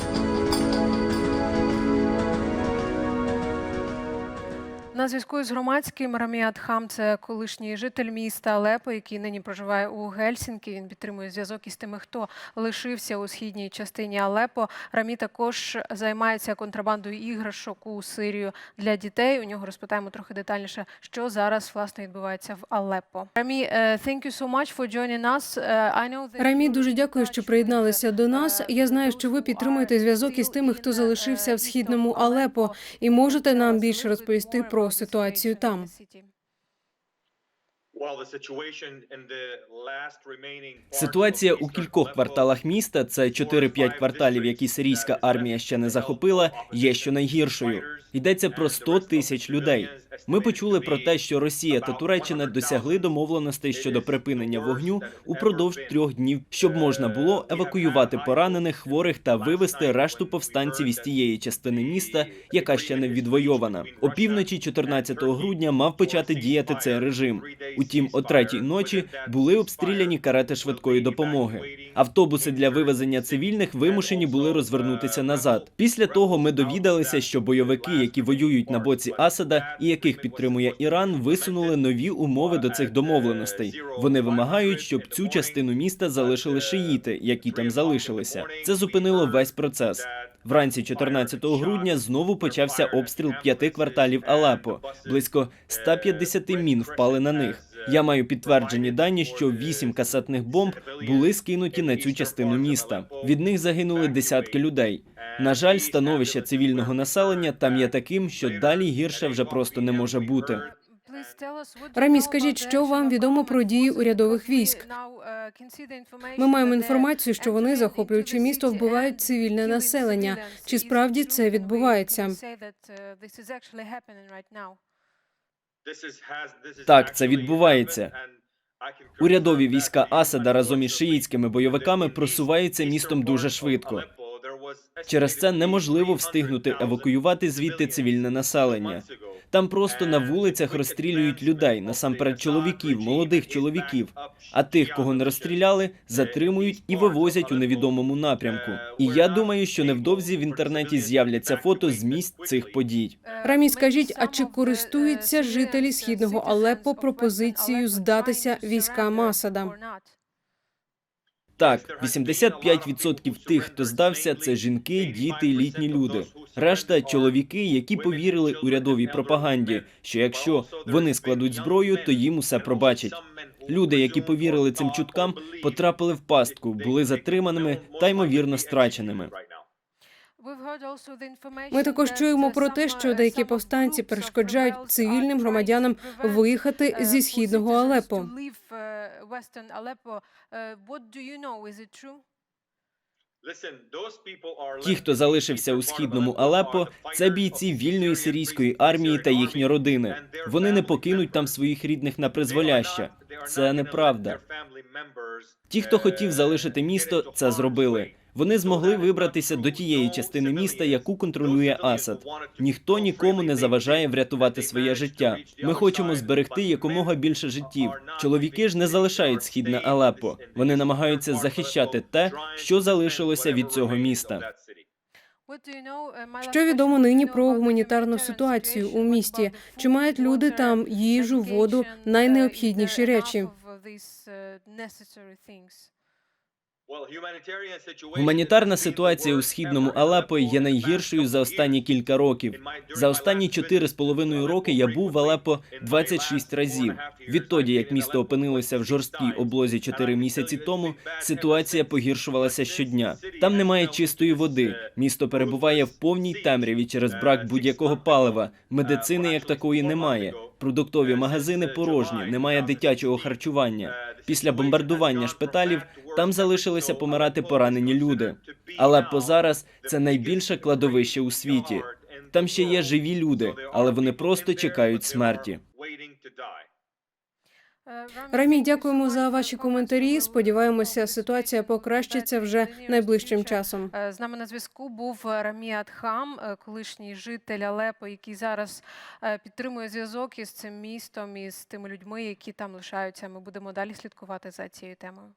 you На зв'язку з громадським Раміат Хам це колишній житель міста Алепо, який нині проживає у Гельсінкі. Він підтримує зв'язок із тими, хто лишився у східній частині Алепо. Рамі також займається контрабандою іграшок у Сирію для дітей. У нього розпитаємо трохи детальніше, що зараз власне відбувається в Алепо. Рамі, е, thank you so much for joining us. Е, I know that Рамі, дуже дякую, що приєдналися до нас. е, Я знаю, що ви підтримуєте зв'язок із тими, хто залишився в східному Алепо, і можете нам більше розповісти про ситуацію там. Ситуація у кількох кварталах міста це 4-5 кварталів, які сирійська армія ще не захопила, є що найгіршою. Йдеться про 100 тисяч людей. Ми почули про те, що Росія та Туреччина досягли домовленостей щодо припинення вогню упродовж трьох днів, щоб можна було евакуювати поранених, хворих та вивезти решту повстанців із тієї частини міста, яка ще не відвойована. Опівночі 14 грудня мав почати діяти цей режим. Утім, о третій ночі були обстріляні карети швидкої допомоги. Автобуси для вивезення цивільних вимушені були розвернутися назад. Після того ми довідалися, що бойовики, які воюють на боці Асада і яких підтримує Іран, висунули нові умови до цих домовленостей. Вони вимагають, щоб цю частину міста залишили шиїти, які там залишилися. Це зупинило весь процес. Вранці 14 грудня знову почався обстріл п'яти кварталів Алепо. Близько 150 мін впали на них. Я маю підтверджені дані, що вісім касетних бомб були скинуті на цю частину міста. Від них загинули десятки людей. На жаль, становище цивільного населення там є таким, що далі гірше вже просто не може бути. Рамі, скажіть, що вам відомо про дії урядових військ? Ми маємо інформацію, що вони, захоплюючи місто, вбивають цивільне населення. Чи справді це відбувається? Так, це відбувається. Урядові війська Асада разом із шиїтськими бойовиками просуваються містом дуже швидко. Через це неможливо встигнути евакуювати звідти цивільне населення. Там просто на вулицях розстрілюють людей, насамперед чоловіків, молодих чоловіків. А тих, кого не розстріляли, затримують і вивозять у невідомому напрямку. І я думаю, що невдовзі в інтернеті з'являться фото з місць цих подій. Рамі, скажіть, а чи користуються жителі східного Алеппо пропозицією здатися військам Асада? Так, 85% тих, хто здався, це жінки, діти, літні люди. Решта чоловіки, які повірили урядовій пропаганді, що якщо вони складуть зброю, то їм усе пробачать. Люди, які повірили цим чуткам, потрапили в пастку, були затриманими та ймовірно страченими. Ми також чуємо про те, що деякі повстанці перешкоджають цивільним громадянам виїхати зі східного Алеппо. Ті, хто залишився у східному Алеппо, це бійці вільної сирійської армії та їхні родини. Вони не покинуть там своїх рідних на призволяще. Це неправда. Ті, хто хотів залишити місто, це зробили. Вони змогли вибратися до тієї частини міста, яку контролює Асад. Ніхто нікому не заважає врятувати своє життя. Ми хочемо зберегти якомога більше життів. Чоловіки ж не залишають східне Алеппо. Вони намагаються захищати те, що залишилося від цього міста. Що відомо нині про гуманітарну ситуацію у місті? Чи мають люди там їжу, воду, найнеобхідніші речі? Гуманітарна ситуація у східному Алепо є найгіршою за останні кілька років. За останні чотири з половиною роки я був в Алепо 26 разів. Відтоді, як місто опинилося в жорсткій облозі чотири місяці тому, ситуація погіршувалася щодня. Там немає чистої води. Місто перебуває в повній темряві через брак будь-якого палива. Медицини як такої немає. Продуктові магазини порожні, немає дитячого харчування. Після бомбардування шпиталів там залишилися помирати поранені люди. Але позараз це найбільше кладовище у світі. Там ще є живі люди, але вони просто чекають смерті. Рамі, дякуємо за ваші коментарі. Сподіваємося, ситуація покращиться вже найближчим часом. Е, З нами на зв'язку був Рамі Адхам, е, колишній житель Алепо, який зараз е, підтримує зв'язок із цим містом і з тими людьми, які там лишаються. Ми будемо далі слідкувати за цією темою.